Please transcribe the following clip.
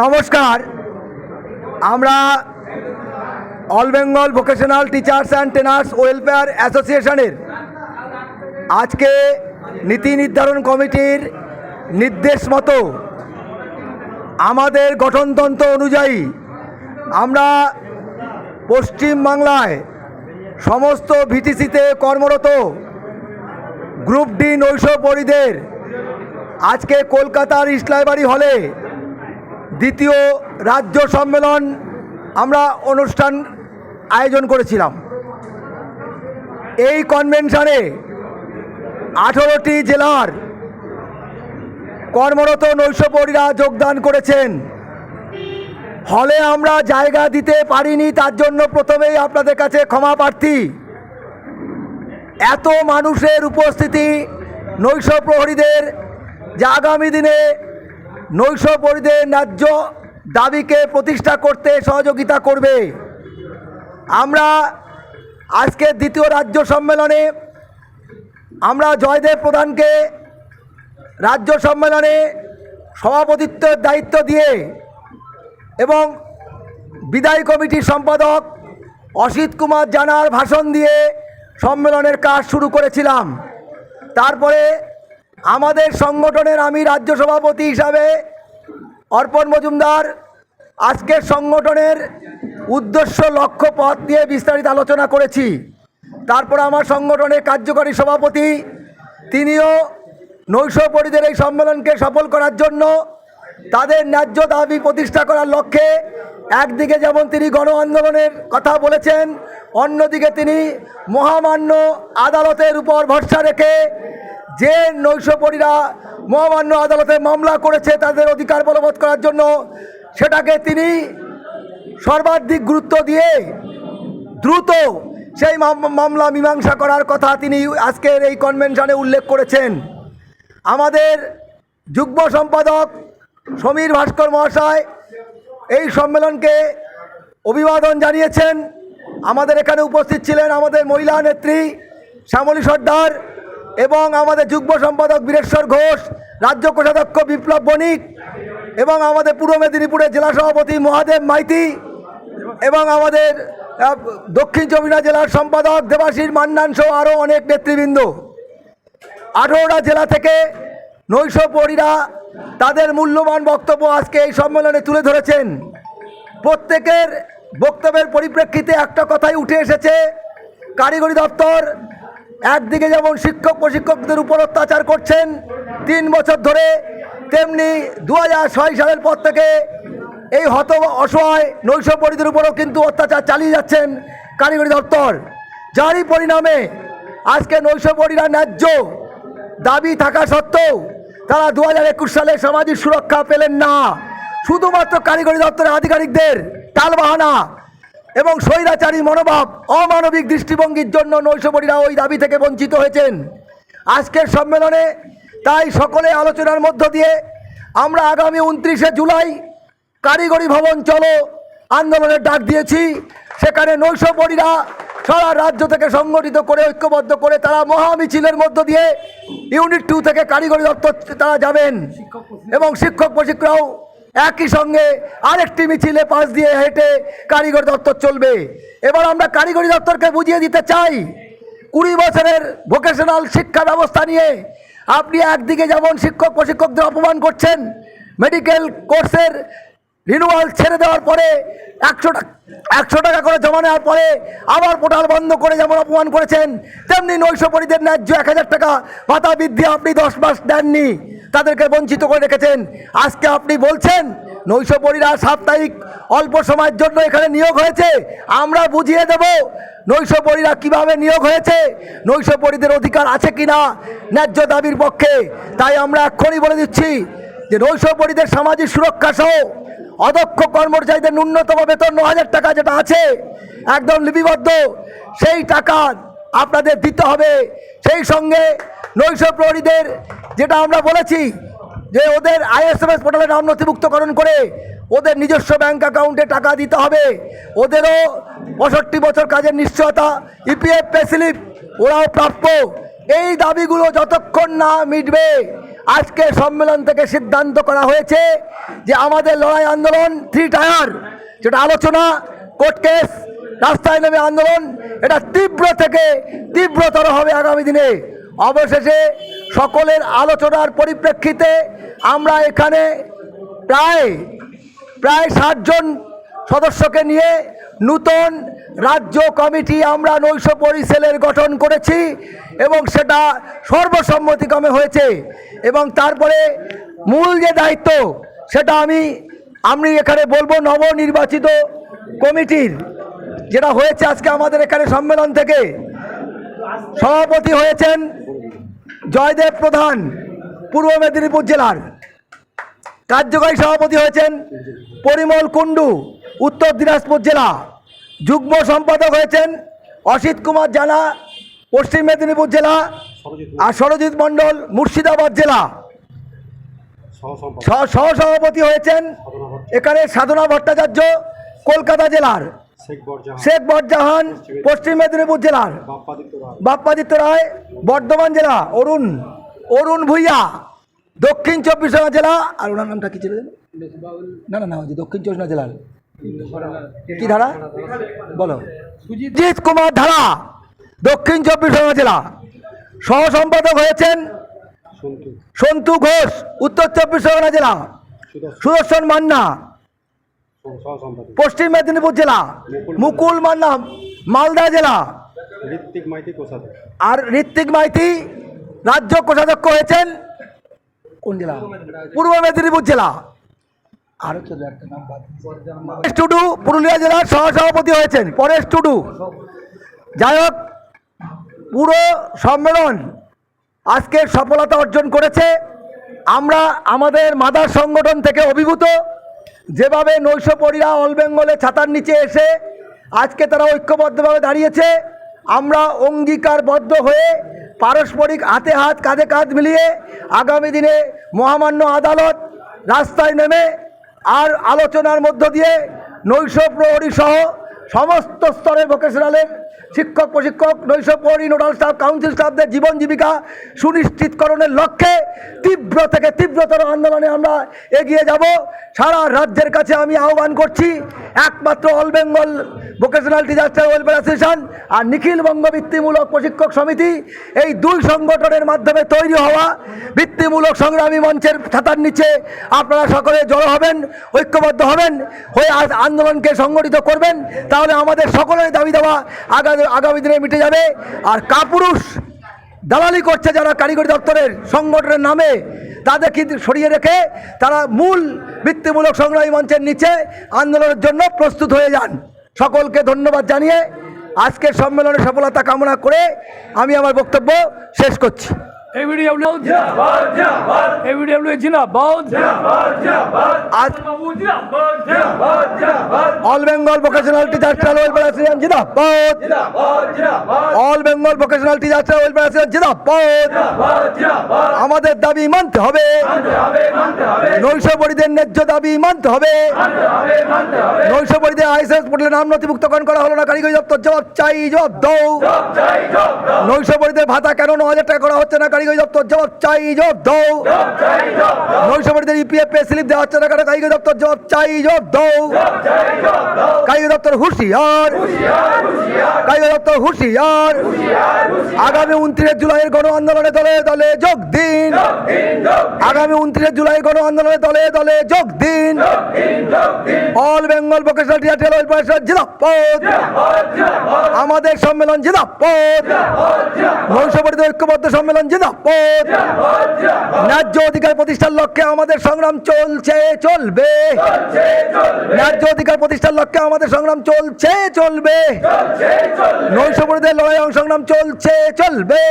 নমস্কার। আমরা All Bengal Vocational Teachers and Trainers Welfare অ্যাসোসিয়েশনের আজকে নীতি নির্ধারণ কমিটির নির্দেশ মতো আমাদের গঠনতন্ত্র অনুযায়ী আমরা পশ্চিমবাংলায় সমস্ত ভিটিসিতে কর্মরত গ্রুপ ডি নৈশ পরিদের আজকে কলকাতার ইসলাইবাড়ি হলে দ্বিতীয় রাজ্য সম্মেলন আমরা অনুষ্ঠান আয়োজন করেছিলাম। এই কনভেনশনে আঠেরোটি জেলার কর্মরত নৈশপরীরা যোগদান করেছেন। হলে আমরা জায়গা দিতে পারিনি, তার জন্য প্রথমেই আপনাদের কাছে ক্ষমা প্রার্থী। এত মানুষের উপস্থিতি নৈশ প্রহরীদের যে আগামী দিনে নৈশ পরিদের ন্যায্য দাবিকে প্রতিষ্ঠা করতে সহযোগিতা করবে। আমরা আজকের দ্বিতীয় রাজ্য সম্মেলনে আমরা জয়দেব প্রধানকে রাজ্য সম্মেলনে সভাপতিত্বের দায়িত্ব দিয়ে এবং বিদায়ী কমিটির সম্পাদক অসিত কুমার জানার ভাষণ দিয়ে সম্মেলনের কাজ শুরু করেছিলাম। তারপরে আমাদের সংগঠনের আমি রাজ্য সভাপতি হিসাবে অর্পণ মজুমদার, আজকের সংগঠনের উদ্দেশ্য লক্ষ্য পথ নিয়ে বিস্তারিত আলোচনা করেছি। তারপর আমার সংগঠনের কার্যকরী সভাপতি, তিনিও নৈশ পরিদের এই সম্মেলনকে সফল করার জন্য তাদের ন্যায্য দাবি প্রতিষ্ঠা করার লক্ষ্যে একদিকে যেমন তিনি গণ আন্দোলনের কথা বলেছেন, অন্যদিকে তিনি মহামান্য আদালতের উপর ভরসা রেখে যে নৈশপরীরা মহামান্য আদালতে মামলা করেছে তাদের অধিকার বলবৎ করার জন্য, সেটাকে তিনি সর্বাধিক গুরুত্ব দিয়ে দ্রুত সেই মাম- মামলা মীমাংসা করার কথা তিনি আজকের এই কনভেনশনে উল্লেখ করেছেন। আমাদের যুগ্ম সম্পাদক সমীর ভাস্কর মহাশয় এই সম্মেলনকে অভিবাদন জানিয়েছেন। আমাদের এখানে উপস্থিত ছিলেন আমাদের মহিলা নেত্রী শ্যামলী সর্দার এবং আমাদের যুগ্ম সম্পাদক বীরেশ্বর ঘোষ, রাজ্য কোষাধ্যক্ষ বিপ্লব বণিক, এবং আমাদের পূর্ব মেদিনীপুরের জেলা সভাপতি মহাদেব মাইতি, এবং আমাদের দক্ষিণ চব্বিশ জেলার সম্পাদক দেবাশীর মান্নান সহ আরও অনেক নেতৃবৃন্দ। আঠেরোটা জেলা থেকে নৈশ পরীরা তাদের মূল্যবান বক্তব্য আজকে এই সম্মেলনে তুলে ধরেছেন। প্রত্যেকের বক্তব্যের পরিপ্রেক্ষিতে একটা কথাই উঠে এসেছে, কারিগরি দপ্তর একদিকে যেমন শিক্ষক প্রশিক্ষকদের উপর অত্যাচার করছেন, তিন বছর ধরে তেমনি দু হাজার ছয় সালের পর থেকে এই হত অসহায় নৈশ পরিদের উপরও কিন্তু অত্যাচার চালিয়ে যাচ্ছেন কারিগরি দপ্তর। যারই পরিণামে আজকে নৈশপরীরা ন্যায্য দাবি থাকা সত্ত্বেও তারা দু হাজার একুশ সালে সামাজিক সুরক্ষা পেলেন না। শুধুমাত্র কারিগরি দপ্তরের আধিকারিকদের টালবাহানা এবং স্বৈরাচারী মনোভাব অমানবিক দৃষ্টিভঙ্গির জন্য নৈশপরীরা ওই দাবি থেকে বঞ্চিত হয়েছেন। আজকের সম্মেলনে তাই সকলে আলোচনার মধ্য দিয়ে আমরা আগামী উনত্রিশে জুলাই কারিগরি ভবন চলো আন্দোলনের ডাক দিয়েছি। সেখানে নৈশপরীরা সারা রাজ্য থেকে সংগঠিত করে, ঐক্যবদ্ধ করে তারা মহা মিছিলের মধ্য দিয়ে ইউনিট টু থেকে কারিগরি দপ্তর তারা যাবেন। এবং শিক্ষক, প্রশিক্ষকরাও একই সঙ্গে আরেকটি মিছিলে পাশ দিয়ে হেঁটে কারিগরি দপ্তর চলবে। এবার আমরা কারিগরি দপ্তরকে বুঝিয়ে দিতে চাই। কুড়ি বছরের ভোকেশনাল শিক্ষা ব্যবস্থা নিয়ে আপনি একদিকে যেমন শিক্ষক, প্রশিক্ষকদের অপমান করছেন মেডিকেল কোর্সের রিনুয়াল ছেড়ে দেওয়ার পরে একশো টাকা একশো টাকা করে জমা নেওয়ার পরে আবার পোর্টাল বন্ধ করে যেমন অপমান করেছেন, তেমনি নৈশপরীদের ন্যায্য এক হাজার টাকা ভাতা বৃদ্ধি আপনি দশ মাস দেননি। তাদেরকে বঞ্চিত করে রেখেছেন। আজকে আপনি বলছেন নৈশপরীরা সাপ্তাহিক অল্প সময়ের জন্য এখানে নিয়োগ হয়েছে। আমরা বুঝিয়ে দেব নৈশপরীরা কীভাবে নিয়োগ হয়েছে নৈশপরীদের অধিকার আছে কিনা ন্যায্য দাবির পক্ষে। তাই আমরা এক্ষুনি বলে দিচ্ছি যে নৈশপরীদের সামাজিক সুরক্ষা সহ অদক্ষ কর্মচারীদের ন্যূনতম বেতন ন হাজার টাকা যেটা আছে, একদম লিপিবদ্ধ, সেই টাকা আপনাদের দিতে হবে। সেই সঙ্গে নৈশ প্রহরীদের যেটা আমরা বলেছি যে ওদের আইএসএমএস পোর্টালে নাম নথিভুক্তকরণ করে ওদের নিজস্ব ব্যাংক অ্যাকাউন্টে টাকা দিতে হবে। ওদেরও পঁয়ষট্টি বছর কাজের নিশ্চয়তা ইপিএফ পে স্লিপ ওরাও প্রাপ্য। এই দাবিগুলো যতক্ষণ না মিটবে, আজকে সম্মেলন থেকে সিদ্ধান্ত করা হয়েছে যে আমাদের লড়াই আন্দোলন থ্রি টায়ার যেটা আলোচনা কোর্ট কেস রাস্তায় নেমে আন্দোলন, এটা তীব্র থেকে তীব্রতর হবে আগামী দিনে। অবশেষে সকলের আলোচনার পরিপ্রেক্ষিতে আমরা এখানে প্রায় প্রায় ষাটজন সদস্যকে নিয়ে নূতন রাজ্য কমিটি আমরা নৈশ পরিষেলের গঠন করেছি এবং সেটা সর্বসম্মতিক্রমে হয়েছে এবং তারপরে মূল যে দায়িত্ব সেটা আমি আমি এখানে বলব নবনির্বাচিত কমিটির, যেটা হয়েছে আজকে আমাদের এখানে সম্মেলন থেকে। সভাপতি হয়েছেন জয়দেব প্রধান পূর্ব মেদিনীপুর জেলার। কার্যকরী সভাপতি হয়েছেন পরিমল কুণ্ডু উত্তর দিনাজপুর জেলা। যুগ্ম সম্পাদক হয়েছেন অসিত কুমার জানা পশ্চিম মেদিনীপুর জেলা আর সরজিৎ মণ্ডল মুর্শিদাবাদ জেলা। সহসভাপতি হয়েছেন এখানে সাধনা ভট্টাচার্য কলকাতা জেলার। শেখ বরজাহান পশ্চিম মেদিনীপুর জেলার বাপ্পাদিত্য রায়। বর্ধমান জেলা অরুণ অরুণ ভুইয়া দক্ষিণ চব্বিশ পরগনা জেলা আর ওনার নামটা কি ছিল না না না ওই দক্ষিণ চব্বিশ পরগনা জেলার। কি ধারা? বলো। সুজিত কুমার ধারা দক্ষিণ চব্বিশ পরগনা জেলা। সহ সম্পাদক হয়েছেন সন্তু। ঘোষ উত্তর চব্বিশ পরগনা জেলা। সুদর্শন মান্না। পশ্চিম মেদিনীপুর জেলা মুকুল মান্না। মালদা জেলা। ঋত্বিক মাইতি আর ঋত্বিক মাইতি রাজ্য কোষাধ্যক্ষ হয়েছেন কোন জেলা? পূর্ব মেদিনীপুর জেলা। আরও টুডু পুরুলিয়া জেলার সহসভাপতি হয়েছেন পরেশ টুডু। যাই হোক পুরো সম্মেলন আজকে সফলতা অর্জন করেছে। আমরা আমাদের মাদার সংগঠন থেকে অভিভূত। যেভাবে নৈশপরীরা অল বেঙ্গলে ছাতার নিচে এসে আজকে তারা ঐক্যবদ্ধভাবে দাঁড়িয়েছে, আমরা অঙ্গীকারবদ্ধ হয়ে পারস্পরিক হাতে হাত, কাঁধে কাঁধ মিলিয়ে আগামী দিনে মহামান্য আদালত রাস্তায় নেমে আর আলোচনার মধ্য দিয়ে নৈশ প্রহরী সহ সমস্ত স্তরের ভোকেশনালের শিক্ষক, প্রশিক্ষক নৈশ পরি নোডাল স্টাফ কাউন্সিল স্টাফদের জীবন জীবিকা সুনিশ্চিতকরণের লক্ষ্যে তীব্র থেকে তীব্রতর আন্দোলনে আমরা এগিয়ে যাব। সারা রাজ্যের কাছে আমি আহ্বান করছি একমাত্র All Bengal Vocational Disaster Welfare Association আর নিখিলবঙ্গ বৃত্তিমূলক প্রশিক্ষক সমিতি এই দুই সংগঠনের মাধ্যমে তৈরি হওয়া বৃত্তিমূলক সংগ্রামী মঞ্চের ছাতার নিচে আপনারা সকলে জড়ো হবেন, ঐক্যবদ্ধ হবেন, হয়ে আন্দোলনকে সংগঠিত করবেন। তাহলে আমাদের সকলের দাবি দেওয়া আগামী দিনে মিটে যাবে। আর কাপুরুষ দালালি করছে যারা কারিগরি দপ্তরের সংগঠনের নামে, তাদের কিন্তু সরিয়ে রেখে তারা মূল বৃত্তিমূলক সংগ্রামী মঞ্চের নিচে আন্দোলনের জন্য প্রস্তুত হয়ে যান। সকলকে ধন্যবাদ জানিয়ে আজকের সম্মেলনের সফলতা কামনা করে আমি আমার বক্তব্য শেষ করছি। অল বেঙ্গল ভোকেশনাল টিচার চালু ওয়েলফেয়ার অ্যাসোসিয়েশন জিন্দাবাদ। অল বেঙ্গল ভোকেশনাল টিচার চালু ওয়েলফেয়ার অ্যাসোসিয়েশন জিন্দাবাদ। আমাদের দাবি মানতে হবে। নৈশ পরিদের ন্যায্য দাবি মানতে হবে। নৈশবরী আইসিএস পোর্টালে নাম নথিভুক্তকরণ করা হলো না। কারিগরি দপ্তর জবাব চাই জবাব দৌ নৈশপরিদের ভাতা কেন ন হাজার টাকা করা হচ্ছে না? কারিগরি দপ্তর জবাব চাই জব দৌ নৈশপরিদের ইপিএফ পে স্লিপ দেওয়া হচ্ছে না কেন? কারিগরি দপ্তর জবাব চাই জব দৌ কারিগরি দপ্তর হুঁশিয়ার। তো হুশিয়ার। আগামী উনত্রিশ জুলাইয়ের গণ আন্দোলনে দলে দলে যোগ দিন। আগামী উনত্রিশ জুলাই গণ আন্দোলনে দলে দলে যোগ দিন। অল বেঙ্গল ভোকেশনাল টিয়ার পরিষদ জেলা পদ আমাদের সম্মেলন জেলা পদ নৈশপরিত ঐক্যবদ্ধ সম্মেলন জেলা পদ ন্যায্য অধিকার প্রতিষ্ঠার লক্ষ্যে আমাদের সংগ্রাম চলছে, চলবে। ন্যায্য অধিকার প্রতিষ্ঠার লক্ষ্যে আমাদের সংগ্রাম চলছে, চলবে। নৈশপরিদের লড়াই সংগ্রাম চলছে চলবে।